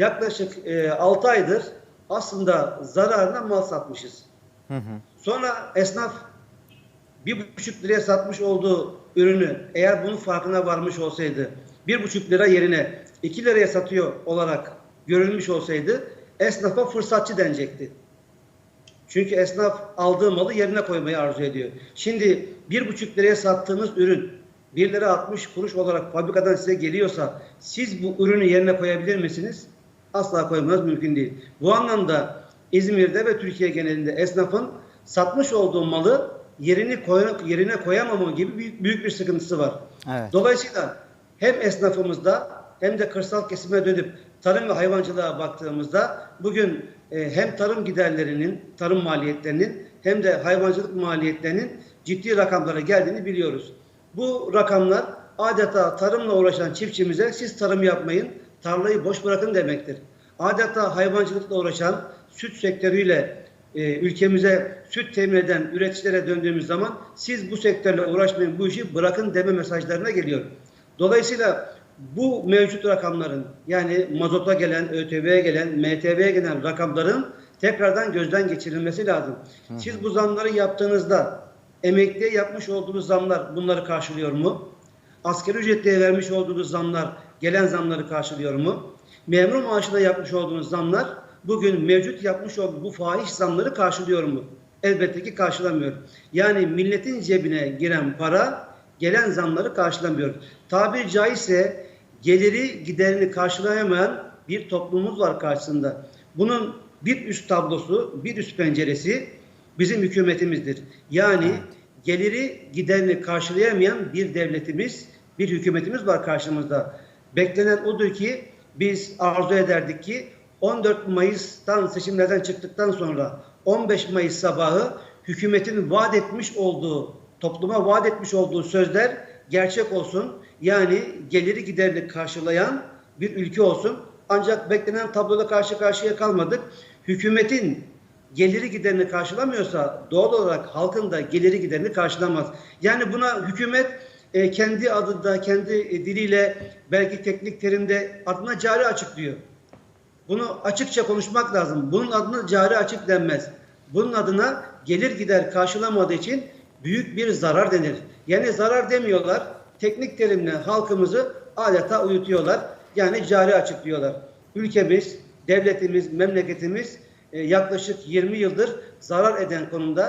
yaklaşık e, 6 aydır aslında zararına mal satmışız. Hı hı. Sonra esnaf bir buçuk liraya satmış olduğu ürünü eğer bunun farkına varmış olsaydı bir buçuk lira yerine iki liraya satıyor olarak görülmüş olsaydı esnafa fırsatçı denecekti. Çünkü esnaf aldığı malı yerine koymayı arzu ediyor. Şimdi bir buçuk liraya sattığınız ürün 1 lira 60 kuruş olarak fabrikadan size geliyorsa siz bu ürünü yerine koyabilir misiniz? Asla koymanız mümkün değil. Bu anlamda İzmir'de ve Türkiye genelinde esnafın satmış olduğu malı yerini koy, yerine koyamama gibi büyük, büyük bir sıkıntısı var. Evet. Dolayısıyla hem esnafımızda hem de kırsal kesime dönüp tarım ve hayvancılığa baktığımızda bugün e, hem tarım giderlerinin, tarım maliyetlerinin hem de hayvancılık maliyetlerinin ciddi rakamlara geldiğini biliyoruz. Bu rakamlar adeta tarımla uğraşan çiftçimize siz tarım yapmayın, tarlayı boş bırakın demektir. Adeta hayvancılıkla uğraşan süt sektörüyle e, ülkemize süt temin eden üreticilere döndüğümüz zaman siz bu sektörle uğraşmayın, bu işi bırakın deme mesajlarına geliyor. Dolayısıyla bu mevcut rakamların yani mazota gelen, ÖTV'ye gelen, MTV'ye gelen rakamların tekrardan gözden geçirilmesi lazım. Siz bu zamları yaptığınızda emekliye yapmış olduğunuz zamlar bunları karşılıyor mu? Asgari ücretliye vermiş olduğunuz zamlar gelen zamları karşılıyor mu? Memur maaşına yapmış olduğunuz zamlar bugün mevcut yapmış olduğu bu fahiş zamları karşılıyor mu? Elbette ki karşılamıyor. Yani milletin cebine giren para gelen zamları karşılamıyor. Tabiri caizse geliri giderini karşılayamayan bir toplumumuz var karşısında. Bunun bir üst tablosu, bir üst penceresi bizim hükümetimizdir. Yani geliri giderini karşılayamayan bir devletimiz, bir hükümetimiz var karşımızda. Beklenen odur ki biz arzu ederdik ki 14 Mayıs'tan seçimlerden çıktıktan sonra 15 Mayıs sabahı hükümetin vaat etmiş olduğu, topluma vaat etmiş olduğu sözler gerçek olsun. Yani geliri giderini karşılayan bir ülke olsun. Ancak beklenen tabloda karşı karşıya kalmadık. Hükümetin geliri giderini karşılamıyorsa doğal olarak halkın da geliri giderini karşılamaz. Yani buna hükümet e, kendi adında, kendi e, diliyle belki teknik terimde adına cari açık diyor. Bunu açıkça konuşmak lazım. Bunun adına cari açık denmez. Bunun adına gelir gider karşılamadığı için büyük bir zarar denir. Yani zarar demiyorlar. Teknik terimle halkımızı adeta uyutuyorlar. Yani cari açık diyorlar. Ülkemiz, devletimiz, memleketimiz yaklaşık 20 yıldır zarar eden konumda